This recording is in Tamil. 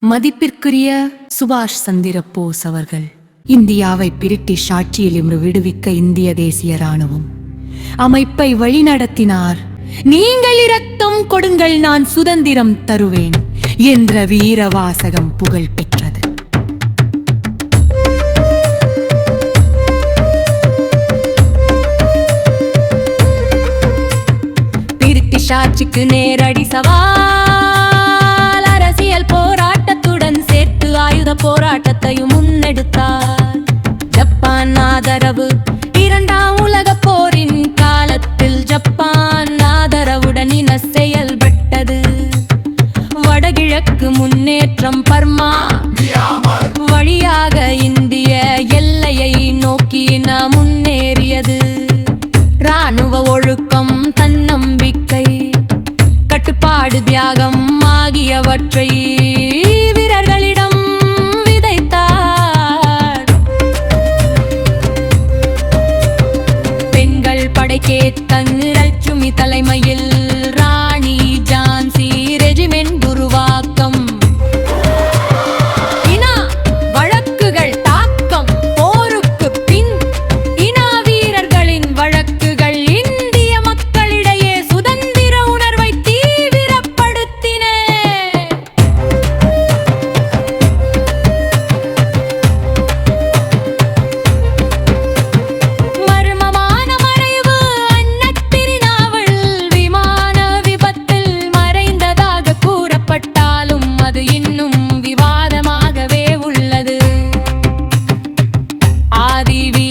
மதிப்பிற்குரிய சுபாஷ் சந்திர போஸ் அவர்கள். இந்தியாவை பிரிட்டிஷ் ஆட்சியிலிருந்து விடுவிக்க இந்திய தேசிய ராணுவம் அமைப்பை வழிநடத்தினார். நீங்கள் இரத்தம் கொடுங்கள் நான் சுதந்திரம் தருவேன் என்ற வீர வாசகம் புகழ் பெற்றது. பிரிட்டிஷ் ஆட்சிக்கு நேரடி சவால். கிழக்கு முன்னேற்றம் பர்மா. வழியாக இந்திய எல்லையை நோக்கி நாம் முன்னேறியது. ராணுவ ஒழுக்கம் தன்னம்பிக்கை கட்டுப்பாடு தியாகம் ஆகியவற்றை வீரர்களிடம் விதைத்தார். பெண்கள் படைக்கேத்தன் லட்சுமி தலைமையில் ஆதிவி